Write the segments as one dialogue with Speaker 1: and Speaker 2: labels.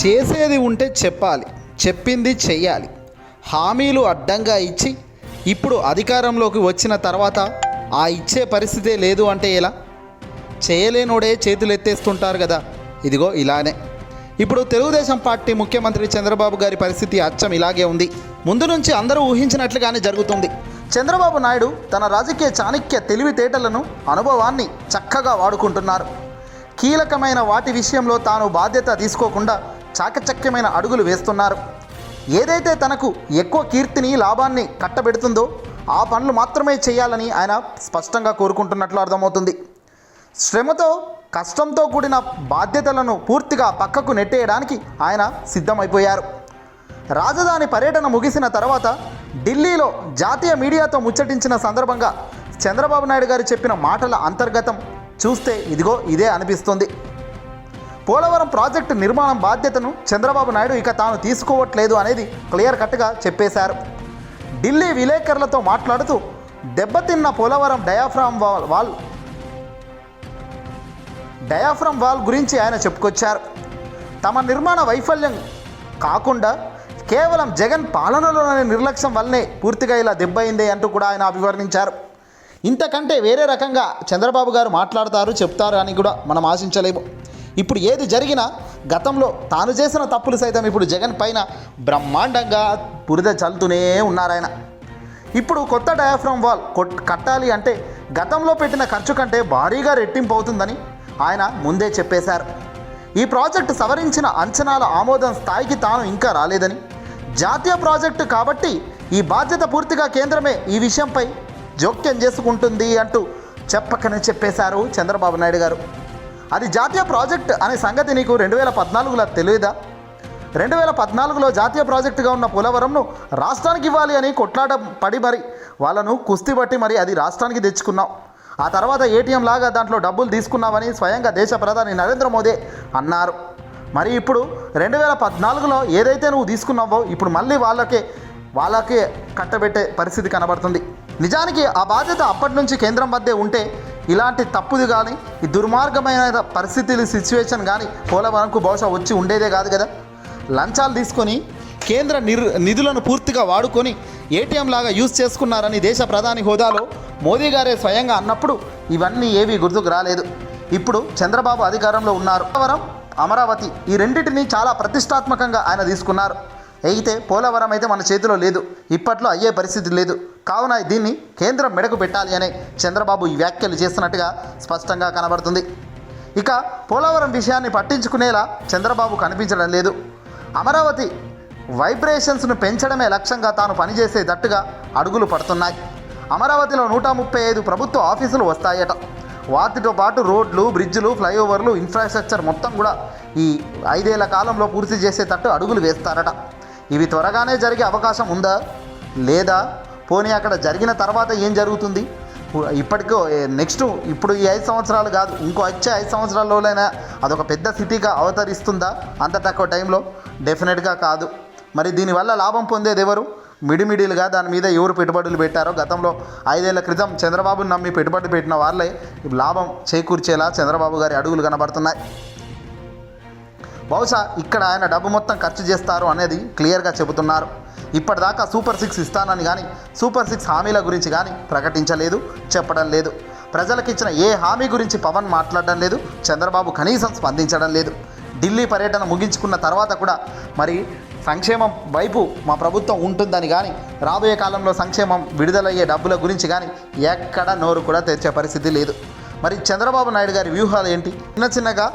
Speaker 1: చేసేది ఉంటే చెప్పాలి చెప్పింది చెయ్యాలి. హామీలు అడ్డంగా ఇచ్చి ఇప్పుడు అధికారంలోకి వచ్చిన తర్వాత ఆ ఇచ్చే పరిస్థితే లేదు అంటే ఎలా? చేయలేనోడే చేతులు ఎత్తేస్తుంటారు కదా. ఇదిగో ఇలానే. ఇప్పుడు తెలుగుదేశం పార్టీ ముఖ్యమంత్రి చంద్రబాబు గారి పరిస్థితి అచ్చం ఇలాగే ఉంది. ముందు నుంచి అందరూ ఊహించినట్లుగానే జరుగుతుంది. చంద్రబాబు నాయుడు తన రాజకీయ చాణక్య తెలివితేటలను అనుభవాన్ని చక్కగా వాడుకుంటున్నారు. కీలకమైన వాటి విషయంలో తాను బాధ్యత తీసుకోకుండా చాకచక్యమైన అడుగులు వేస్తున్నారు. ఏదైతే తనకు ఎక్కువ కీర్తిని లాభాన్ని కట్టబెడుతుందో ఆ పనులు మాత్రమే చేయాలని ఆయన స్పష్టంగా కోరుకుంటున్నట్లు అర్థమవుతుంది. శ్రమతో కష్టంతో కూడిన బాధ్యతలను పూర్తిగా పక్కకు నెట్టేయడానికి ఆయన సిద్ధమైపోయారు. రాజధాని పర్యటన ముగిసిన తర్వాత ఢిల్లీలో జాతీయ మీడియాతో ముచ్చటించిన సందర్భంగా చంద్రబాబు నాయుడు గారు చెప్పిన మాటల అంతర్గతం చూస్తే ఇదిగో ఇదే అనిపిస్తుంది. పోలవరం ప్రాజెక్టు నిర్మాణం బాధ్యతను చంద్రబాబు నాయుడు ఇక తాను తీసుకోవట్లేదు అనేది క్లియర్ కట్గా చెప్పేశారు. ఢిల్లీ విలేకరులతో మాట్లాడుతూ దెబ్బతిన్న Polavaram diaphragm wall wall diaphragm wall గురించి ఆయన చెప్పుకొచ్చారు. తమ నిర్మాణ వైఫల్యం కాకుండా కేవలం జగన్ పాలనలోని నిర్లక్ష్యం వల్లనే పూర్తిగా ఇలా దెబ్బయిందే అంటూ కూడా ఆయన అభివర్ణించారు. ఇంతకంటే వేరే రకంగా చంద్రబాబు గారు మాట్లాడతారు చెప్తారు అని కూడా మనం ఆశించలేము. ఇప్పుడు ఏది జరిగినా గతంలో తాను చేసిన తప్పులు సైతం ఇప్పుడు జగన్ పైన బ్రహ్మాండంగా బురద చల్లుతూనే ఉన్నారాయన ఇప్పుడు కొత్త డయాఫ్రామ్ వాల్ కట్టాలి అంటే గతంలో పెట్టిన ఖర్చు కంటే భారీగా రెట్టింపు అవుతుందని ఆయన ముందే చెప్పేశారు. ఈ ప్రాజెక్టు సవరించిన అంచనాల ఆమోదం స్థాయికి తాను ఇంకా రాలేదని జాతీయ ప్రాజెక్టు కాబట్టి ఈ బాధ్యత పూర్తిగా కేంద్రమే ఈ విషయంపై జోక్యం చేసుకుంటుంది అంటూ చెప్పకనే చెప్పేశారు చంద్రబాబు నాయుడు గారు. అది జాతీయ ప్రాజెక్ట్ అనే సంగతి నీకు రెండు వేల పద్నాలుగులో తెలియదా? రెండు వేల పద్నాలుగులో జాతీయ ప్రాజెక్టుగా ఉన్న పోలవరంను రాష్ట్రానికి ఇవ్వాలి అని కొట్లాట పడి మరి వాళ్ళను కుస్తీ పట్టి మరి అది రాష్ట్రానికి తెచ్చుకున్నాం ఆ తర్వాత ఏటీఎం లాగా దాంట్లో డబ్బులు తీసుకున్నామని స్వయంగా దేశ ప్రధాని నరేంద్ర మోదీ అన్నారు. మరి ఇప్పుడు రెండు వేల పద్నాలుగులో ఏదైతే నువ్వు తీసుకున్నావో ఇప్పుడు మళ్ళీ వాళ్ళకే వాళ్ళకే కట్టబెట్టే పరిస్థితి కనబడుతుంది. నిజానికి ఆ బాధ్యత అప్పటి నుంచి కేంద్రం మధ్య ఉంటే ఇలాంటి తప్పుది కానీ ఈ దుర్మార్గమైన పరిస్థితులు సిచ్యువేషన్ కానీ పోలవరంకు బహుశా వచ్చి ఉండేదే కాదు కదా. లంచాలు తీసుకొని కేంద్ర నిర్ నిధులను పూర్తిగా వాడుకొని ఏటీఎం లాగా యూజ్ చేసుకున్నారని దేశ ప్రధాని హోదాలో మోదీ గారే స్వయంగా అన్నప్పుడు ఇవన్నీ ఏవి గుర్తుకు రాలేదు. ఇప్పుడు చంద్రబాబు అధికారంలో ఉన్నారు. పోలవరం అమరావతి ఈ రెండింటిని చాలా ప్రతిష్టాత్మకంగా ఆయన తీసుకున్నారు. అయితే పోలవరం అయితే మన చేతిలో లేదు. ఇప్పట్లో అయ్యే పరిస్థితి లేదు. కావున దీన్ని కేంద్రం మెడకు పెట్టాలి అనే చంద్రబాబు ఈ వ్యాఖ్యలు చేస్తున్నట్టుగా స్పష్టంగా కనబడుతుంది. ఇక పోలవరం విషయాన్ని పట్టించుకునేలా చంద్రబాబు కనిపించడం లేదు. అమరావతి వైబ్రేషన్స్ను పెంచడమే లక్ష్యంగా తాను పనిచేసేటట్టుగా అడుగులు పడుతున్నాయి. అమరావతిలో నూట ముప్పై ఐదు ప్రభుత్వ ఆఫీసులు వస్తాయట. వాటితో పాటు రోడ్లు బ్రిడ్జ్లు ఫ్లైఓవర్లు ఇన్ఫ్రాస్ట్రక్చర్ మొత్తం కూడా ఈ ఐదేళ్ళ కాలంలో పూర్తి చేసేటట్టు అడుగులు వేస్తారట. ఇవి త్వరగానే జరిగే అవకాశం ఉందా? లేదా? పోనీ అక్కడ జరిగిన తర్వాత ఏం జరుగుతుంది? ఇప్పటికో నెక్స్ట్ ఇప్పుడు ఈ ఐదు సంవత్సరాలు కాదు ఇంకో వచ్చే ఐదు సంవత్సరాల్లోనైనా అదొక పెద్ద సిటీగా అవతరిస్తుందా? అంత తక్కువ టైంలో? డెఫినెట్గా కాదు. మరి దీనివల్ల లాభం పొందేది ఎవరు? మిడిమిడిలుగా దాని మీద ఎవరు పెట్టుబడులు పెట్టారో? గతంలో ఐదేళ్ళ క్రితం చంద్రబాబును నమ్మి పెట్టుబడి పెట్టిన వాళ్ళే లాభం చేకూర్చేలా చంద్రబాబు గారి అడుగులు కనబడుతున్నాయి. బహుశా ఇక్కడ ఆయన డబ్బు మొత్తం ఖర్చు చేస్తారు అనేది క్లియర్గా చెబుతున్నారు. ఇప్పటిదాకా సూపర్ సిక్స్ ఇస్తానని కానీ సూపర్ సిక్స్ హామీల గురించి కానీ ప్రకటించలేదు చెప్పడం లేదు. ప్రజలకిచ్చిన ఏ హామీ గురించి పవన్ మాట్లాడడం లేదు చంద్రబాబు కనీసం స్పందించడం లేదు. ఢిల్లీ పర్యటన ముగించుకున్న తర్వాత కూడా మరి సంక్షేమం వైపు మా ప్రభుత్వం ఉంటుందని కానీ రాబోయే కాలంలో సంక్షేమం విడుదలయ్యే డబ్బుల గురించి కానీ ఎక్కడ నోరు కూడా తెచ్చే పరిస్థితి లేదు. మరి చంద్రబాబు నాయుడు గారి వ్యూహాలు ఏంటి? చిన్న చిన్నగా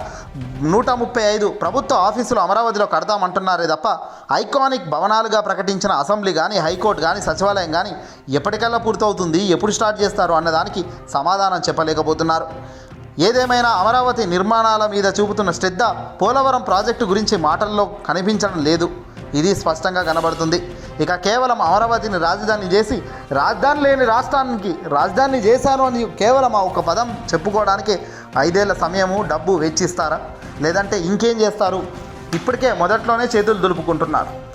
Speaker 1: నూట ముప్పై ఐదు ప్రభుత్వ ఆఫీసులు అమరావతిలో కడతామంటున్నారే తప్ప ఐకానిక్ భవనాలుగా ప్రకటించిన అసెంబ్లీ కానీ హైకోర్టు కానీ సచివాలయం కానీ ఎప్పటికల్లా పూర్తవుతుంది ఎప్పుడు స్టార్ట్ చేస్తారు అన్నదానికి సమాధానం చెప్పలేకపోతున్నారు. ఏదేమైనా అమరావతి నిర్మాణాల మీద చూపుతున్న శ్రద్ధ పోలవరం ప్రాజెక్టు గురించి మాటల్లో కనిపించడం లేదు. ఇది స్పష్టంగా కనబడుతుంది. ఇక కేవలం అమరావతిని రాజధాని చేసి రాజధాని లేని రాష్ట్రానికి రాజధాని చేశాను అని కేవలం ఆ ఒక పదం చెప్పుకోవడానికి ఐదేళ్ళ సమయము డబ్బు వెచ్చిస్తారా? లేదంటే ఇంకేం చేస్తారు? ఇప్పటికే మొదట్లోనే చేతులు దులుపుకుంటున్నారు.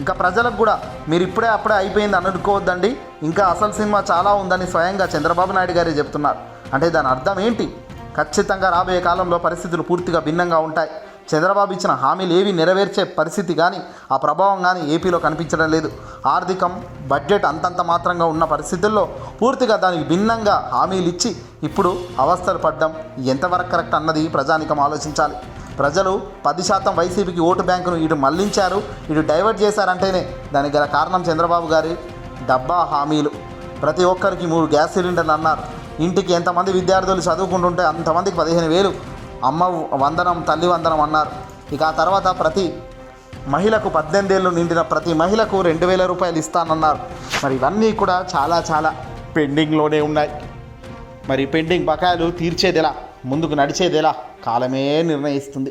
Speaker 1: ఇంకా ప్రజలకు కూడా మీరు ఇప్పుడే అప్పుడే అయిపోయింది అనుకోవద్దండి. ఇంకా అసలు సినిమా చాలా ఉందని స్వయంగా చంద్రబాబు నాయుడు గారే చెప్తున్నారు. అంటే దాని అర్థం ఏంటి? ఖచ్చితంగా రాబోయే కాలంలో పరిస్థితులు పూర్తిగా భిన్నంగా ఉంటాయి. చంద్రబాబు ఇచ్చిన హామీలు ఏవి నెరవేర్చే పరిస్థితి కానీ ఆ ప్రభావం కానీ ఏపీలో కనిపించడం లేదు. ఆర్థికం బడ్జెట్ అంతంత మాత్రంగా ఉన్న పరిస్థితుల్లో పూర్తిగా దానికి భిన్నంగా హామీలు ఇచ్చి ఇప్పుడు అవస్థలు పడ్డం ఎంతవరకు కరెక్ట్ అన్నది ప్రజానికం ఆలోచించాలి. ప్రజలు పది శాతం వైసీపీకి ఓటు బ్యాంకును ఇటు మళ్ళించారు ఇటు డైవర్ట్ చేశారంటేనే దానికి గల కారణం చంద్రబాబు గారి డబ్బా హామీలు. ప్రతి ఒక్కరికి మూడు గ్యాస్ సిలిండర్లు అన్నారు. ఇంటికి ఎంతమంది విద్యార్థులు చదువుకుంటుంటే అంతమందికి పదిహేను వేలు. అమ్మ వందనం తల్లి వందనం అన్నారు. ఇక ఆ తర్వాత ప్రతి మహిళకు పద్దెనిమిది ఏళ్ళు నిండిన ప్రతి మహిళకు రెండు వేల రూపాయలు ఇస్తానన్నారు. మరి ఇవన్నీ కూడా చాలా చాలా పెండింగ్లోనే ఉన్నాయి. మరి పెండింగ్ బకాయిలు తీర్చేదెలా ముందుకు నడిచేదెలా కాలమే నిర్ణయిస్తుంది.